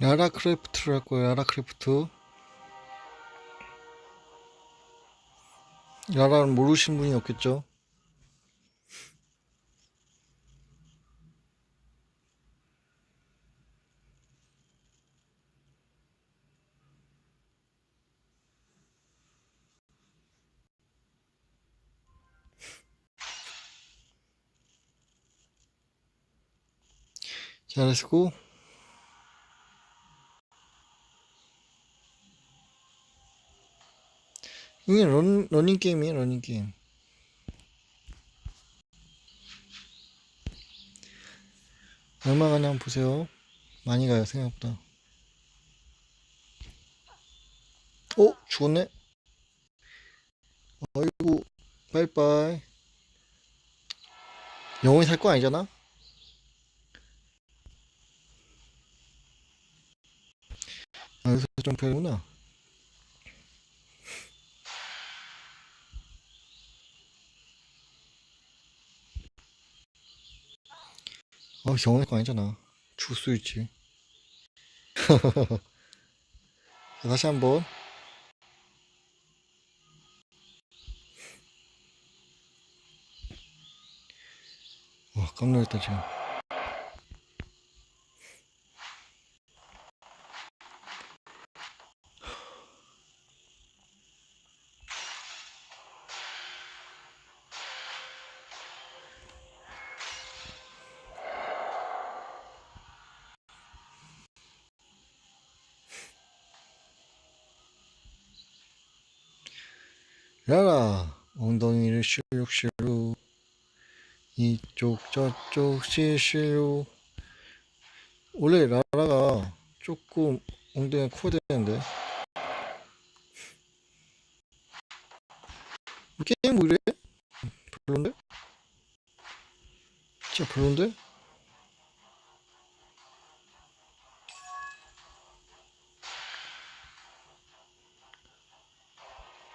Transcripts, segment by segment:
라라 크래프트를 할 거예요. 라라 크래프트. 라라는 모르신 분이 없겠죠? 잘했고 이게 런, 러닝 게임이에요 러닝 게임 얼마 가냐 한번 보세요 많이 가요 생각보다 어? 죽었네? 어이구 빠이빠이 영원히 살 거 아니잖아? 아, 여기서 점프하구나 어, 영원할 거 아니잖아. 죽을 수 있지. 자, 다시 한 번. 와, 깜놀했다, 지금. 라라, 엉덩이를 실룩실룩. 이쪽, 저쪽, 실실룩. 원래 라라가 조금 엉덩이가 커야 되는데. 이 게임 왜 이래? 별론데? 진짜 별론데?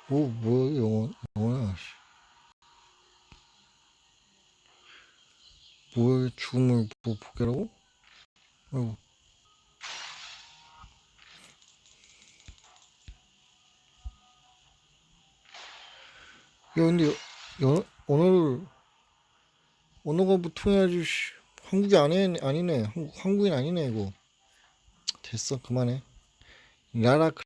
뭐, 뭐야, 영원, 영원아, 씨. 뭐야, 죽음을 뭐, 보게라고? 아이고. 야, 근데, 여, 언어를, 언어가 뭐 통해야지, 씨. 한국이 아니, 아니네. 한국, 한국인 아니네, 이거. 됐어, 그만해. 라라 크래